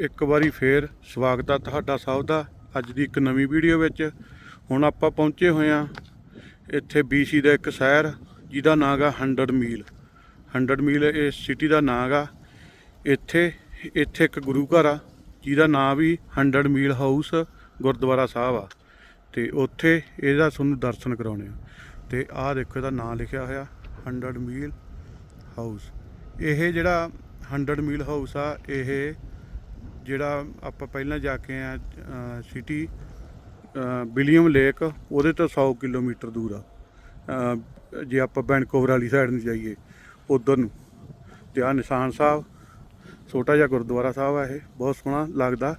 ਇੱਕ ਵਾਰੀ ਫੇਰ ਸਵਾਗਤ ਆ ਤੁਹਾਡਾ ਸਭ ਦਾ ਅੱਜ ਦੀ ਇੱਕ ਨਵੀਂ ਵੀਡੀਓ ਵਿੱਚ। ਹੁਣ ਆਪਾਂ ਪਹੁੰਚੇ ਹੋਏ ਆ ਇੱਥੇ BC ਦਾ ਇੱਕ ਸ਼ਹਿਰ, ਜਿਹਦਾ ਨਾਂ ਗਾ 100 ਮੀਲ। 100 ਮੀਲ ਇਸ ਸਿਟੀ ਦਾ ਨਾਂ ਗਾ ਇੱਥੇ ਇੱਥੇ ਇੱਕ ਗੁਰੂ ਘਰ ਆ, ਜਿਹਦਾ ਨਾਂ ਵੀ 100 ਮੀਲ ਹਾਊਸ ਗੁਰਦੁਆਰਾ ਸਾਹਿਬ ਆ। ਤੇ ਉੱਥੇ ਇਹਦਾ ਤੁਹਾਨੂੰ ਦਰਸ਼ਨ ਕਰਾਉਣੇ ਆ। ਤੇ ਆਹ ਦੇਖੋ ਇਹਦਾ ਨਾਂ ਲਿਖਿਆ ਹੋਇਆ 100 ਮੀਲ ਹਾਊਸ ਇਹ ਜਿਹੜਾ 100 ਮੀਲ ਹਾਊਸ ਆ, ਇਹ ਜਿਹੜਾ ਆਪਾਂ ਪਹਿਲਾਂ ਜਾ ਕੇ ਆ ਸਿਟੀ ਵਿਲੀਅਮ ਲੇਕ, ਉਹਦੇ ਤੋਂ 100 ਕਿਲੋਮੀਟਰ ਦੂਰ ਆ। ਜੇ ਆਪਾਂ ਵੈਨਕੂਵਰ ਵਾਲੀ ਸਾਈਡ ਨੂੰ ਜਾਈਏ, ਉਧਰ ਨੂੰ। ਤੇ ਆ ਨਿਸ਼ਾਨ ਸਾਹਿਬ, ਛੋਟਾ ਜਿਹਾ ਗੁਰਦੁਆਰਾ ਸਾਹਿਬ ਆ ਇਹ, ਬਹੁਤ ਸੋਹਣਾ ਲੱਗਦਾ।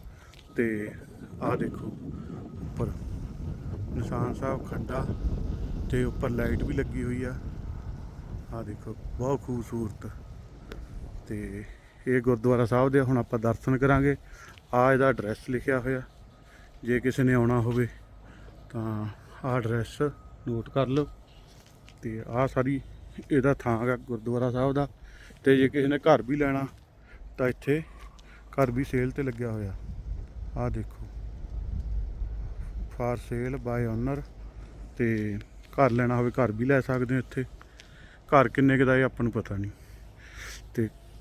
ਤੇ ਆਹ ਦੇਖੋ, ਉੱਪਰ ਨਿਸ਼ਾਨ ਸਾਹਿਬ ਖੱਡਾ, ਤੇ ਉੱਪਰ ਲਾਈਟ ਵੀ ਲੱਗੀ ਹੋਈ ਆ। ਆਹ ਦੇਖੋ, ਬਹੁਤ ਖੂਬਸੂਰਤ। ਤੇ ਇਹ ਗੁਰਦੁਆਰਾ ਸਾਹਿਬ ਦੇ ਹੁਣ ਆਪਾਂ ਦਰਸ਼ਨ ਕਰਾਂਗੇ। ਆ ਇਹਦਾ ਐਡਰੈਸ ਲਿਖਿਆ ਹੋਇਆ। ਜੇ ਕਿਸੇ ਨੇ ਆਉਣਾ ਹੋਵੇ, ਤਾਂ ਆਹ ਐਡਰੈਸ ਨੋਟ ਕਰ ਲਓ। ਤੇ ਆਹ ਸਾਰੀ, ਇਹਦਾ ਥਾਂ ਹੈ ਗੁਰਦੁਆਰਾ ਸਾਹਿਬ ਦਾ। ਤੇ ਜੇ ਕਿਸੇ ਨੇ ਘਰ ਵੀ ਲੈਣਾ, ਤਾਂ ਇੱਥੇ ਘਰ ਵੀ ਸੇਲ ਤੇ ਲੱਗਿਆ ਹੋਇਆ। ਆਹ ਦੇਖੋ। ਫਾਰ ਸੇਲ ਬਾਈ ਓਨਰ ਤੇ ਘਰ ਲੈਣਾ ਹੋਵੇ, ਘਰ ਵੀ ਲੈ ਸਕਦੇ ਹੋ ਇੱਥੇ। ਘਰ ਕਿੰਨੇ ਕੁ ਦਾ ਇਹ ਆਪਾਂ ਨੂੰ ਪਤਾ ਨਹੀਂ।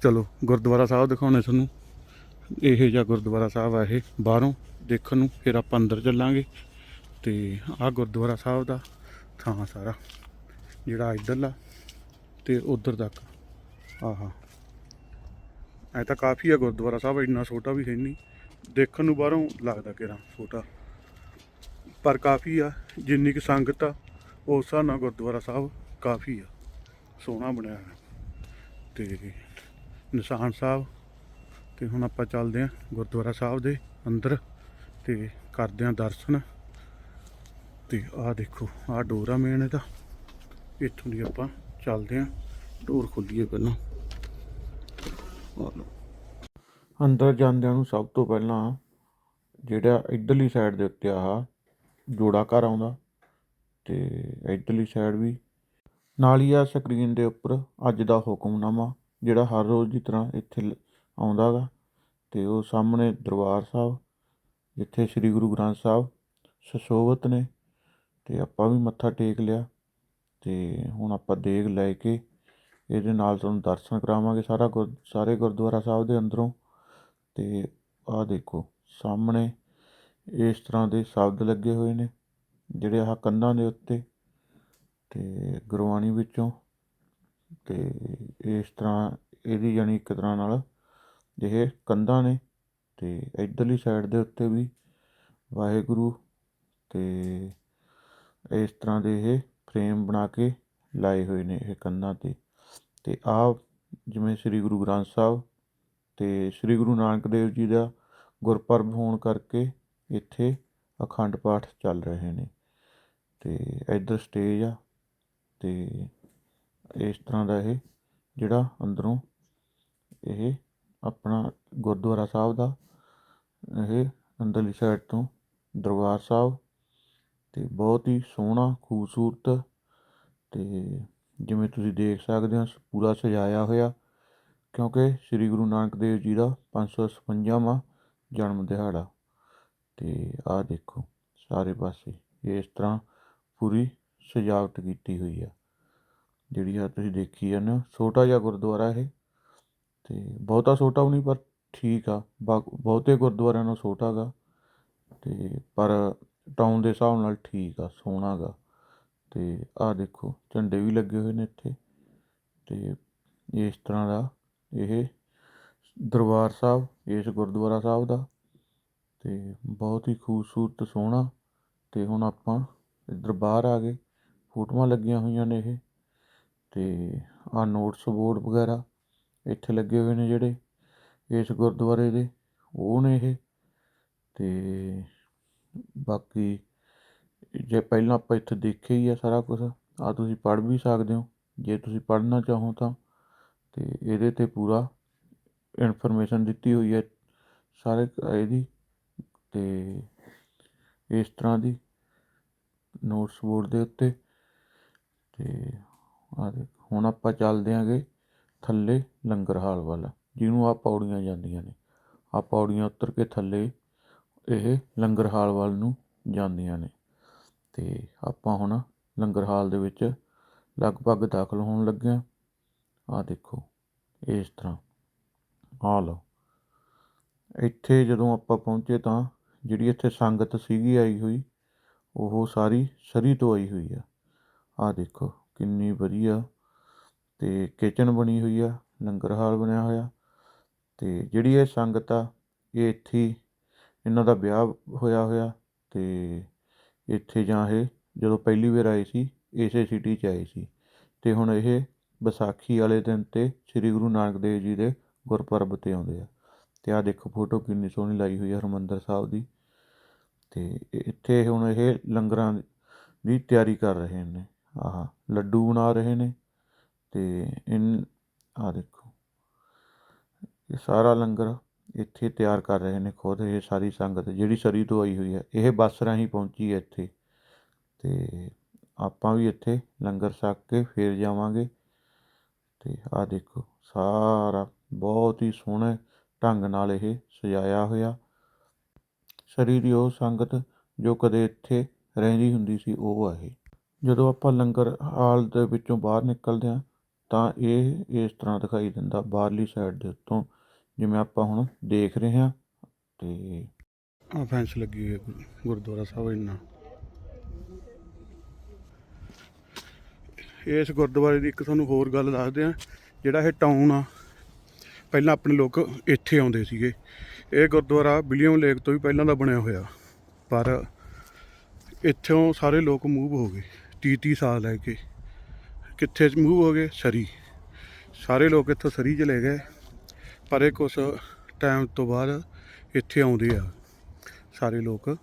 ਚਲੋ, ਗੁਰਦੁਆਰਾ ਸਾਹਿਬ ਦਿਖਾਉਣੇ ਤੁਹਾਨੂੰ। ਇਹ ਜਿਹਾ ਗੁਰਦੁਆਰਾ ਸਾਹਿਬ ਆ ਇਹ, ਬਾਹਰੋਂ ਦੇਖਣ ਨੂੰ, ਫਿਰ ਆਪਾਂ ਅੰਦਰ ਚੱਲਾਂਗੇ। ਤੇ ਆਹ ਗੁਰਦੁਆਰਾ ਸਾਹਿਬ ਦਾ ਥਾਂ ਸਾਰਾ, ਜਿਹੜਾ ਇੱਧਰਲਾ ਤੇ ਉਧਰ ਤੱਕ। ਆਹਾ। ਐ ਤਾਂ ਕਾਫੀ ਆ ਗੁਰਦੁਆਰਾ ਸਾਹਿਬ, ਇੰਨਾ ਛੋਟਾ ਵੀ ਹੈ ਨਹੀਂ। ਦੇਖਣ ਨੂੰ ਬਾਹਰੋਂ ਲੱਗਦਾ ਕਿਰਾ ਛੋਟਾ। ਪਰ ਕਾਫੀ ਆ, ਜਿੰਨੀ ਕਿ ਸੰਗਤ ਆ, ਉਸ ਹਿਸਾਬ ਨਾਲ ਗੁਰਦੁਆਰਾ ਸਾਹਿਬ ਕਾਫੀ ਆ। ਸੋਹਣਾ ਬਣਿਆ ਹੋਇਆ। ਤੇ ਨਿਸ਼ਾਨ ਸਾਹਿਬ ਤੇ ਹੁਣ ਆਪਾਂ ਚੱਲਦੇ ਆਂ ਗੁਰਦੁਆਰਾ ਸਾਹਿਬ ਦੇ ਅੰਦਰ ਤੇ ਕਰਦੇ ਆਂ ਦਰਸ਼ਨ। ਤੇ ਆਹ ਦੇਖੋ, ਆਹ ਡੋਰ ਆ ਮੇਨ ਇਹਦਾ। ਇੱਥੋਂ ਦੀ ਆਪਾਂ ਚੱਲਦੇ ਆਂ ਡੋਰ ਖੋਲੀਏ ਪਹਿਲਾਂ। ਅੰਦਰ ਜਾਂਦਿਆਂ ਨੂੰ ਸਭ ਤੋਂ ਪਹਿਲਾਂ ਜਿਹੜਾ ਇਧਰਲੀ ਸਾਈਡ ਦੇ ਉੱਤੇ ਆਹ ਜੋੜਾ ਘਰ ਆਉਂਦਾ ਤੇ ਇਧਰਲੀ ਸਾਈਡ ਵੀ। ਨਾਲ ਹੀ ਆ ਸਕਰੀਨ ਦੇ ਉੱਪਰ ਅੱਜ ਦਾ ਹੁਕਮਨਾਮਾ ਜਿਹੜਾ ਹਰ ਰੋਜ਼ ਦੀ ਤਰ੍ਹਾਂ ਇੱਥੇ ਲ- ਆਉਂਦਾ ਗਾ। ਅਤੇ ਉਹ ਸਾਹਮਣੇ ਦਰਬਾਰ ਸਾਹਿਬ, ਜਿੱਥੇ ਸ੍ਰੀ ਗੁਰੂ ਗ੍ਰੰਥ ਸਾਹਿਬ ਸੁਸ਼ੋਭਿਤ ਨੇ ਅਤੇ ਆਪਾਂ ਵੀ ਮੱਥਾ ਟੇਕ ਲਿਆ। ਅਤੇ ਹੁਣ ਆਪਾਂ ਦੇਗ ਲੈ ਕੇ ਇਹਦੇ ਨਾਲ ਤੁਹਾਨੂੰ ਦਰਸ਼ਨ ਕਰਾਵਾਂਗੇ ਸਾਰਾ ਗੁਰ, ਸਾਰੇ ਗੁਰਦੁਆਰਾ ਸਾਹਿਬ ਦੇ ਅੰਦਰੋਂ। ਅਤੇ ਆਹ ਦੇਖੋ, ਸਾਹਮਣੇ ਇਸ ਤਰ੍ਹਾਂ ਦੇ ਸ਼ਬਦ ਲੱਗੇ ਹੋਏ ਨੇ, ਜਿਹੜੇ ਆਹ ਕੰਧਾਂ ਦੇ ਉੱਤੇ ਅਤੇ ਗੁਰਬਾਣੀ ਵਿੱਚੋਂ ਤੇ ਇਸ ਤਰ੍ਹਾਂ ਇਹਦੀ ਜਾਣੀ ਇੱਕ ਤਰ੍ਹਾਂ ਨਾਲ ਇਹ ਕੰਧਾਂ ਨੇ ਅਤੇ ਇੱਧਰਲੀ ਸਾਈਡ ਦੇ ਉੱਤੇ ਵੀ ਵਾਹਿਗੁਰੂ ਅਤੇ ਇਸ ਤਰ੍ਹਾਂ ਦੇ ਇਹ ਫਰੇਮ ਬਣਾ ਕੇ ਲਾਏ ਹੋਏ ਨੇ ਇਹ ਕੰਧਾਂ ਤੇ। ਅਤੇ ਆਹ ਜਿਵੇਂ ਸ੍ਰੀ ਗੁਰੂ ਗ੍ਰੰਥ ਸਾਹਿਬ ਅਤੇ ਸ੍ਰੀ ਗੁਰੂ ਨਾਨਕ ਦੇਵ ਜੀ ਦਾ ਗੁਰਪੁਰਬ ਹੋਣ ਕਰਕੇ ਇੱਥੇ ਅਖੰਡ ਪਾਠ ਚੱਲ ਰਹੇ ਨੇ। ਅਤੇ ਇੱਧਰ ਸਟੇਜ ਆ ਅਤੇ ਇਸ ਤਰ੍ਹਾਂ ਦਾ ਇਹ ਜਿਹੜਾ ਅੰਦਰੋਂ ਇਹ ਆਪਣਾ ਗੁਰਦੁਆਰਾ ਸਾਹਿਬ ਦਾ, ਇਹ ਅੰਦਰਲੀ ਸਾਈਡ ਤੋਂ ਦਰਬਾਰ ਸਾਹਿਬ ਅਤੇ ਬਹੁਤ ਹੀ ਸੋਹਣਾ, ਖੂਬਸੂਰਤ ਅਤੇ ਜਿਵੇਂ ਤੁਸੀਂ ਦੇਖ ਸਕਦੇ ਹੋ, ਪੂਰਾ ਸਜਾਇਆ ਹੋਇਆ ਕਿਉਂਕਿ ਸ੍ਰੀ ਗੁਰੂ ਨਾਨਕ ਦੇਵ ਜੀ ਦਾ 556ਵਾਂ ਜਨਮ ਦਿਹਾੜਾ ਤੇ ਆਹ ਦੇਖੋ ਸਾਰੇ ਪਾਸੇ ਇਸ ਤਰ੍ਹਾਂ ਪੂਰੀ ਸਜਾਵਟ ਕੀਤੀ ਹੋਈ ਆ। ਜਿਹੜੀ ਆ ਤੁਸੀਂ ਦੇਖੀ ਜਾਂਦੇ ਹੋ ਛੋਟਾ ਜਿਹਾ ਗੁਰਦੁਆਰਾ ਇਹ ਅਤੇ ਬਹੁਤਾ ਛੋਟਾ ਵੀ ਨਹੀਂ, ਪਰ ਠੀਕ ਆ, ਬਾ- ਬਹੁਤੇ ਗੁਰਦੁਆਰਿਆਂ ਨਾਲੋਂ ਛੋਟਾ ਗਾ ਅਤੇ ਪਰ ਟਾਊਨ ਦੇ ਹਿਸਾਬ ਨਾਲ ਠੀਕ ਆ, ਸੋਹਣਾ ਗਾ ਅਤੇ ਆਹ ਦੇਖੋ, ਝੰਡੇ ਵੀ ਲੱਗੇ ਹੋਏ ਨੇ ਇੱਥੇ ਅਤੇ ਇਸ ਤਰ੍ਹਾਂ ਦਾ ਇਹ ਦਰਬਾਰ ਸਾਹਿਬ, ਇਸ ਗੁਰਦੁਆਰਾ ਸਾਹਿਬ ਦਾ ਅਤੇ ਬਹੁਤ ਹੀ ਖੂਬਸੂਰਤ, ਸੋਹਣਾ ਅਤੇ ਹੁਣ ਆਪਾਂ ਇੱਧਰ ਬਾਹਰ ਆ ਗਏ, ਫੋਟੋਆਂ ਲੱਗੀਆਂ ਹੋਈਆਂ ਨੇ ਇਹ ਤੇ ਆ ਨੋਟਸ ਬੋਰਡ ਵਗੈਰਾ ਇੱਥੇ ਲੱਗੇ ਹੋਏ ਨੇ ਜਿਹੜੇ ਇਸ ਗੁਰਦੁਆਰੇ ਦੇ, ਉਹ ਨੇ ਇਹ ਅਤੇ ਬਾਕੀ ਜੇ ਪਹਿਲਾਂ ਆਪਾਂ ਇੱਥੇ ਦੇਖਿਆ ਹੀ ਆ ਸਾਰਾ ਕੁਛ, ਆਹ ਤੁਸੀਂ ਪੜ੍ਹ ਵੀ ਸਕਦੇ ਹੋ, ਜੇ ਤੁਸੀਂ ਪੜ੍ਹਨਾ ਚਾਹੋ ਤਾਂ, ਤੇ ਇਹਦੇ ਤੇ ਪੂਰਾ ਇਨਫੋਰਮੇਸ਼ਨ ਦਿੱਤੀ ਹੋਈ ਹੈ ਸਾਰੇ ਇਹਦੀ ਅਤੇ ਇਸ ਤਰ੍ਹਾਂ ਦੀ ਨੋਟਸ ਬੋਰਡ ਦੇ ਉੱਤੇ ਅਤੇ ਆਹ ਦੇਖੋ, ਹੁਣ ਆਪਾਂ ਚੱਲਦੇ ਆਂਗੇ ਥੱਲੇ ਲੰਗਰ ਹਾਲ ਵੱਲ, ਜਿਹਨੂੰ ਆ ਪੌੜੀਆਂ ਜਾਂਦੀਆਂ ਨੇ। ਆ ਪੌੜੀਆਂ ਉੱਤਰ ਕੇ ਥੱਲੇ ਇਹ ਲੰਗਰ ਹਾਲ ਵੱਲ ਨੂੰ ਜਾਂਦੀਆਂ ਨੇ। ਤੇ ਆਪਾਂ ਹੁਣ ਲੰਗਰ ਹਾਲ ਦੇ ਵਿੱਚ ਲਗਭਗ ਦਾਖਲ ਹੋਣ ਲੱਗੇ ਹਾਂ ਆ ਦੇਖੋ, ਇਸ ਤਰ੍ਹਾਂ। ਆ ਲਓ। ਇੱਥੇ ਜਦੋਂ ਆਪਾਂ ਪਹੁੰਚੇ ਤਾਂ ਜਿਹੜੀ ਇੱਥੇ ਸੰਗਤ ਸੀਗੀ ਆਈ ਹੋਈ, ਉਹ ਸਾਰੀ ਸਰੀ ਤੋਂ ਆਈ ਹੋਈ ਆ। ਆ ਦੇਖੋ। ਕਿੰਨੀ ਵਧੀਆ ਅਤੇ ਕਿਚਨ ਬਣੀ ਹੋਈ ਆ, ਲੰਗਰ ਹਾਲ ਬਣਿਆ ਹੋਇਆ ਅਤੇ ਜਿਹੜੀ ਇਹ ਸੰਗਤ ਆ, ਇਹ ਇੱਥੇ ਇਹਨਾਂ ਦਾ ਵਿਆਹ ਹੋਇਆ ਹੋਇਆ ਅਤੇ ਇੱਥੇ ਜਾਂ ਇਹ ਜਦੋਂ ਪਹਿਲੀ ਵਾਰ ਆਏ ਸੀ, ਇਸੇ ਸਿਟੀ 'ਚ ਆਏ ਸੀ ਅਤੇ ਹੁਣ ਇਹ ਵਿਸਾਖੀ ਵਾਲੇ ਦਿਨ ਤੇ ਸ੍ਰੀ ਗੁਰੂ ਨਾਨਕ ਦੇਵ ਜੀ ਦੇ ਗੁਰਪੁਰਬ ਤੇ ਆਉਂਦੇ ਆ ਅਤੇ ਆਹ ਦੇਖੋ ਫੋਟੋ ਕਿੰਨੀ ਸੋਹਣੀ ਲਾਈ ਹੋਈ ਆ ਹਰਿਮੰਦਰ ਸਾਹਿਬ ਦੀ ਅਤੇ ਇੱਥੇ ਹੁਣ ਇਹ ਲੰਗਰਾਂ ਦੀ ਤਿਆਰੀ ਕਰ ਰਹੇ ਨੇ। ਆਹ ਲੱਡੂ ਬਣਾ ਰਹੇ ਨੇ ਅਤੇ ਇਨ, ਆਹ ਦੇਖੋ। ਇਹ ਸਾਰਾ ਲੰਗਰ ਇੱਥੇ ਤਿਆਰ ਕਰ ਰਹੇ ਨੇ ਖੁਦ, ਇਹ ਸਾਰੀ ਸੰਗਤ ਜਿਹੜੀ ਸਰੀ ਤੋਂ ਆਈ ਹੋਈ ਹੈ, ਇਹ ਬੱਸ ਰਾਹੀਂ ਪਹੁੰਚੀ ਹੈ ਇੱਥੇ। ਅਤੇ ਆਪਾਂ ਵੀ ਇੱਥੇ ਲੰਗਰ ਛਕ ਕੇ ਫਿਰ ਜਾਵਾਂਗੇ। ਅਤੇ ਆਹ ਦੇਖੋ, ਸਾਰਾ ਬਹੁਤ ਹੀ ਸੋਹਣੇ ਢੰਗ ਨਾਲ ਇਹ ਸਜਾਇਆ ਹੋਇਆ। ਸਰੀ ਦੀ ਉਹ ਸੰਗਤ ਜੋ ਕਦੇ ਇੱਥੇ ਰਹਿੰਦੀ ਹੁੰਦੀ ਸੀ, ਉਹ ਆ ਇਹ। ਜਦੋਂ ਆਪਾਂ ਲੰਗਰ ਹਾਲ ਦੇ ਵਿੱਚੋਂ ਬਾਹਰ ਨਿਕਲਦੇ ਹਾਂ, ਤਾਂ ਇਹ ਇਸ ਤਰ੍ਹਾਂ ਦਿਖਾਈ ਦਿੰਦਾ ਬਾਹਰਲੀ ਸਾਈਡ ਦੇ ਉੱਤੋਂ, ਜਿਵੇਂ ਆਪਾਂ ਹੁਣ ਦੇਖ ਰਹੇ ਹਾਂ ਤੇ ਆ ਫੈਂਸ ਲੱਗੀ ਹੋਈ ਹੈ ਗੁਰਦੁਆਰਾ ਸਾਹਿਬ ਇੰਨਾ। ਇਸ ਗੁਰਦੁਆਰੇ ਦੀ ਇੱਕ ਤੁਹਾਨੂੰ ਹੋਰ ਗੱਲ ਦੱਸਦੇ ਆ ਜਿਹੜਾ ਇਹ ਟਾਊਨ ਆ, ਪਹਿਲਾਂ ਆਪਣੇ ਲੋਕ ਇੱਥੇ ਆਉਂਦੇ ਸੀਗੇ। ਇਹ ਗੁਰਦੁਆਰਾ ਵਿਲੀਅਮ ਲੇਕ ਤੋਂ ਵੀ ਪਹਿਲਾਂ ਦਾ ਬਣਿਆ ਹੋਇਆ, ਪਰ ਇੱਥੋਂ ਸਾਰੇ ਲੋਕ ਮੂਵ ਹੋ ਗਏ। 30 30 ਸਾਲ ਲੈ ਕੇ। ਕਿੱਥੇ ਮੂਵ ਹੋ ਗਏ? ਸਰੀ। ਸਾਰੇ ਲੋਕ ਇੱਥੋਂ ਸਰੀ ਚਲੇ ਗਏ। ਪਰ ਇਹ ਕੁਛ ਟਾਈਮ ਤੋਂ ਬਾਅਦ ਇੱਥੇ ਆਉਂਦੇ ਆ ਸਾਰੇ ਲੋਕ।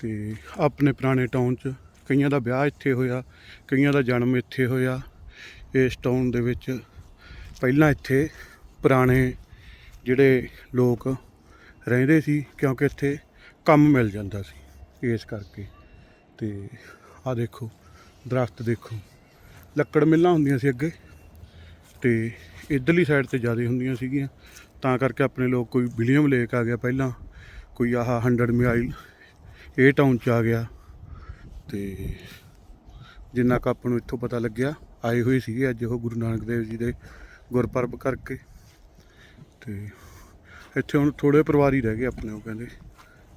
ਤੇ ਆਪਣੇ ਪੁਰਾਣੇ ਟਾਊਨ 'ਚ ਕਈਆਂ ਦਾ ਵਿਆਹ ਇੱਥੇ ਹੋਇਆ, ਕਈਆਂ ਦਾ ਜਨਮ ਇੱਥੇ ਹੋਇਆ। ਇਸ ਟਾਊਨ ਦੇ ਵਿੱਚ ਪਹਿਲਾਂ ਇੱਥੇ ਪੁਰਾਣੇ ਜਿਹੜੇ ਲੋਕ ਰਹਿੰਦੇ ਸੀ, ਕਿਉਂਕਿ ਇੱਥੇ ਕੰਮ ਮਿਲ ਜਾਂਦਾ ਸੀ ਇਸ ਕਰਕੇ। ਤੇ ਆ ਦੇਖੋ, ਦਰਖਤ ਦੇਖੋ। ਲੱਕੜ ਮਿੱਲਾਂ ਹੁੰਦੀਆਂ ਸੀ ਅੱਗੇ ਤੇ ਇਧਰਲੀ ਸਾਈਡ ਤੇ ਜ਼ਿਆਦਾ ਹੁੰਦੀਆਂ ਸੀਗੀਆਂ। ਤਾਂ ਕਰਕੇ ਆਪਣੇ ਲੋਕ ਕੋਈ ਵਿਲੀਅਮ ਲੇਕ ਆ ਗਿਆ ਪਹਿਲਾਂ, ਕੋਈ ਆਹ 100 ਮਾਈਲ ਇਹ ਟਾਊਨ ਚ ਆ ਗਿਆ। ਤੇ ਜਿੰਨਾ ਕੁ ਆਪਾਂ ਨੂੰ ਇੱਥੋਂ ਪਤਾ ਲੱਗਿਆ, ਆਏ ਹੋਏ ਸੀਗੇ ਅੱਜ ਉਹ ਗੁਰੂ ਨਾਨਕ ਦੇਵ ਜੀ ਦੇ ਗੁਰਪੁਰਬ ਕਰਕੇ। ਤੇ ਇੱਥੇ ਹੁਣ ਥੋੜੇ ਪਰਿਵਾਰ ਹੀ ਰਹਿ ਗਏ ਆਪਣੇ, ਉਹ ਕਹਿੰਦੇ।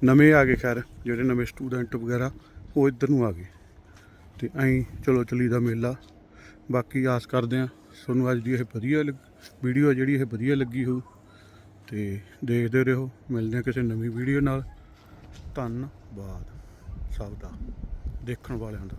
ਨਵੇਂ ਆ ਗਏ ਖੈਰ, ਜਿਹੜੇ ਨਵੇਂ ਸਟੂਡੈਂਟ ਵਗੈਰਾ, ਉਹ ਇੱਧਰ ਨੂੰ ਆ ਗਏ। ਤੇ ਐਂ ਚਲੋ ਚਲੀ ਦਾ ਮੇਲਾ। ਬਾਕੀ ਆਸ ਕਰਦੇ ਆ ਤੁਹਾਨੂੰ ਅੱਜ ਦੀ ਇਹ ਵਧੀਆ ਵੀਡੀਓ ਜਿਹੜੀ ਇਹ ਵਧੀਆ ਲੱਗੀ ਹੋਊ ਤੇ ਦੇਖਦੇ ਰਹੋ। ਮਿਲਦੇ ਆ ਕਿਸੇ ਨਵੀਂ ਵੀਡੀਓ ਨਾਲ। ਧੰਨਵਾਦ। ਸਭ ਦਾ ਦੇਖਣ ਵਾਲਿਆਂ ਦਾ।